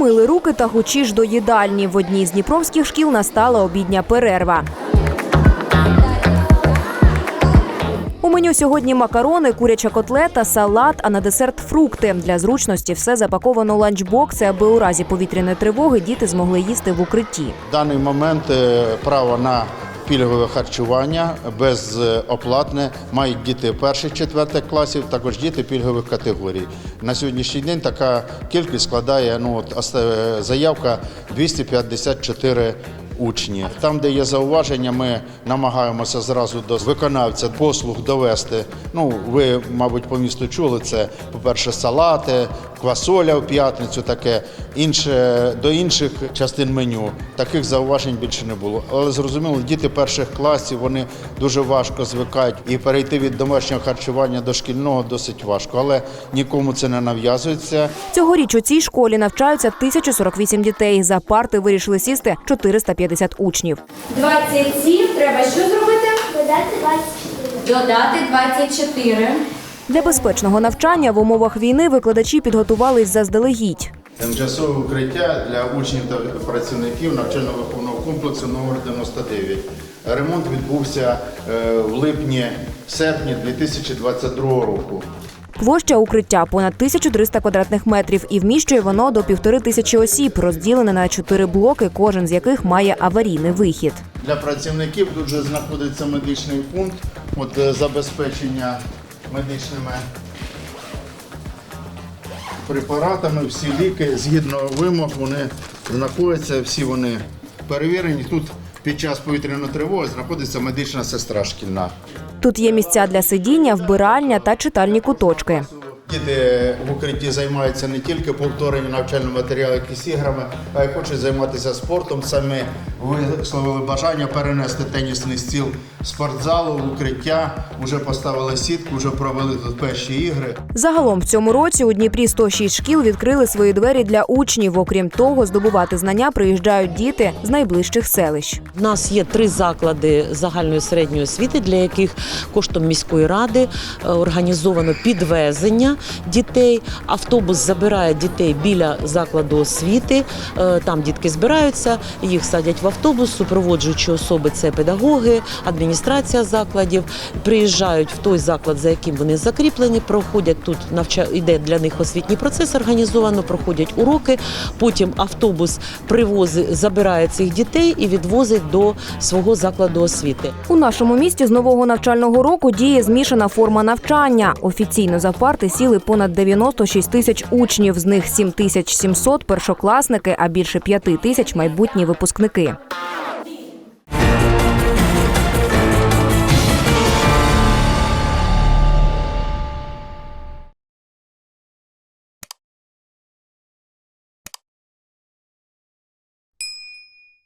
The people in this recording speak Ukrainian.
Помили руки та гучі ж до їдальні. В одній з дніпровських шкіл настала обідня перерва. У меню сьогодні макарони, куряча котлета, салат, а на десерт фрукти. Для зручності все запаковано у ланчбокси, аби у разі повітряної тривоги діти змогли їсти в укритті. В даний момент е, право на пільгове харчування безоплатне мають діти перших четвертих класів, також діти пільгових категорій. На сьогоднішній день така кількість складає ну, от, оста- заявка 254 учні. Там, де є зауваження, ми намагаємося зразу до виконавця послуг довести. Ну, ви, мабуть, по місту чули це, по-перше, салати, квасоля в п'ятницю, таке інше до інших частин меню. Таких зауважень більше не було. Але зрозуміло, діти перших класів вони дуже важко звикають і перейти від домашнього харчування до шкільного досить важко. Але нікому це не нав'язується. Цьогоріч у цій школі навчаються 1048 дітей. За парти вирішили сісти 450 учнів. 27 треба що зробити? Додати 24. Додати 24. Для безпечного навчання в умовах війни викладачі підготувались заздалегідь. Тимчасове укриття для учнів та працівників навчально-виховного комплексу номер 99. Ремонт відбувся е, в липні-серпні 2022 року. Площа укриття понад 1300 квадратних метрів і вміщує воно до півтори тисячі осіб, розділене на чотири блоки, кожен з яких має аварійний вихід. Для працівників тут же знаходиться медичний пункт от, е, забезпечення медичними препаратами. Всі ліки згідно вимог вони знаходяться, всі вони перевірені. Тут під час повітряної тривоги знаходиться медична сестра шкільна. Тут є місця для сидіння, вбиральня та читальні куточки. Діти в укритті займаються не тільки повторенням навчального матеріалу, якісь іграми, а й хочуть займатися спортом. Самі висловили бажання перенести тенісний стіл спортзалу в укриття. Вже поставили сітку, вже провели тут перші ігри. Загалом в цьому році у Дніпрі 106 шкіл відкрили свої двері для учнів. Окрім того, здобувати знання приїжджають діти з найближчих селищ. У нас є три заклади загальної середньої освіти, для яких коштом міської ради е, організовано підвезення дітей. Автобус забирає дітей біля закладу освіти. Е, Там дітки збираються, їх садять в автобус, супроводжуючі особи це педагоги, адміністрація закладів. Приїжджають в той заклад, за яким вони закріплені, проходять тут навча... іде для них освітній процес організовано, проходять уроки. Потім автобус привозить, забирає цих дітей і відвозить до свого закладу освіти. У нашому місті з нового навчального року діє змішана форма навчання. Офіційно за парти сіли понад 96 тисяч учнів. З них 7 тисяч 700 – першокласники, а більше 5 тисяч – майбутні випускники.